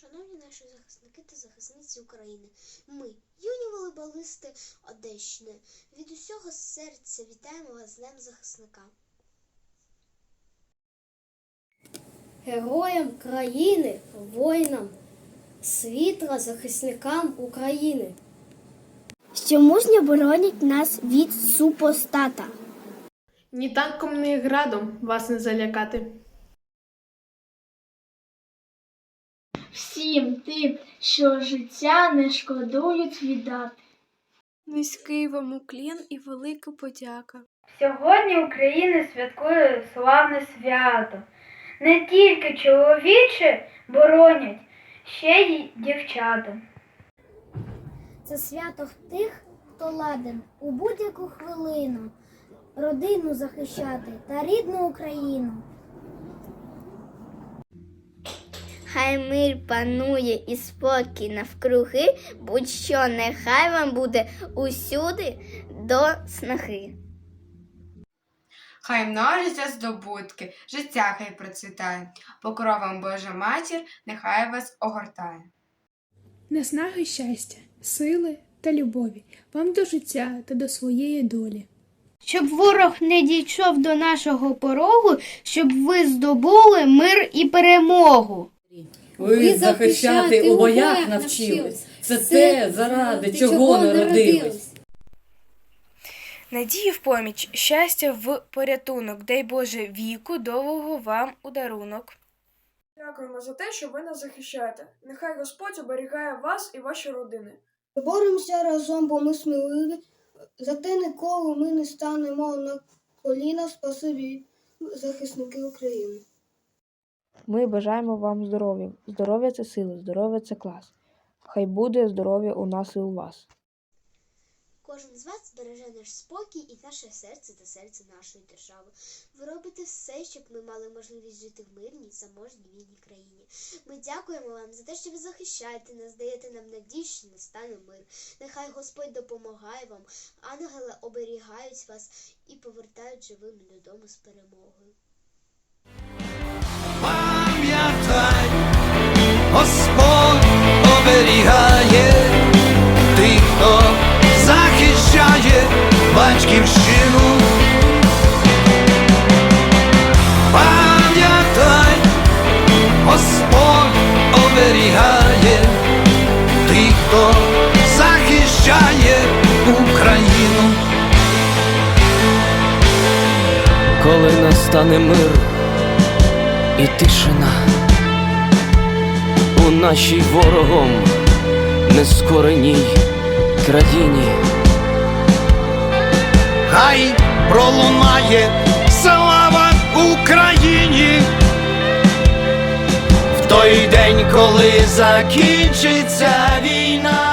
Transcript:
Шановні наші захисники та захисниці України, ми, юні волейболисти Одещини, від усього серця вітаємо вас з Днем захисника. Героям країни, воїнам, світла захисникам України. Що мужньо боронять нас від супостата. Ні танком, ні градом вас не залякати. Всім тим, що життя не шкодують віддати. Низький вам уклін і велика подяка. Сьогодні Україна святкує славне свято. Не тільки чоловічі боронять, ще й дівчата. Це свято тих, хто ладен у будь-яку хвилину родину захищати та рідну Україну. Хай мир панує і спокій навкруги, будь-що нехай вам буде усюди до снахи. Хай множаться здобутки, життя хай процвітає, покровом Божа матір, нехай вас огортає. Наснаги щастя, сили та любові вам до життя та до своєї долі. Щоб ворог не дійшов до нашого порогу, щоб ви здобули мир і перемогу. Ви захищати у боях навчились. Це те, заради чого народились. Надії в поміч, щастя в порятунок, дай Боже віку довгого вам у дарунок. Дякуємо за те, що ви нас захищаєте. Нехай Господь оберігає вас і ваші родини. Боремося разом, бо ми сміливі. Зате ніколи ми не станемо на коліна. Спасибі, захисники України. Ми бажаємо вам здоров'я. Здоров'я це сила, здоров'я це клас. Хай буде здоров'я у нас і у вас. Кожен з вас збереже наш спокій і наше серце та серце нашої держави. Ви робите все, щоб ми мали можливість жити в мирній, заможній вільній країні. Ми дякуємо вам за те, що ви захищаєте нас, даєте нам надію, що настане мир. Нехай Господь допомагає вам, ангели оберігають вас і повертають живими додому з перемогою. Господь оберігає тих, хто захищає батьківщину. Пам'ятай, Господь оберігає тих, хто захищає Україну. Коли настане мир і тишина у нашій ворогом нескореній країні. Хай пролунає слава Україні в той день, коли закінчиться війна.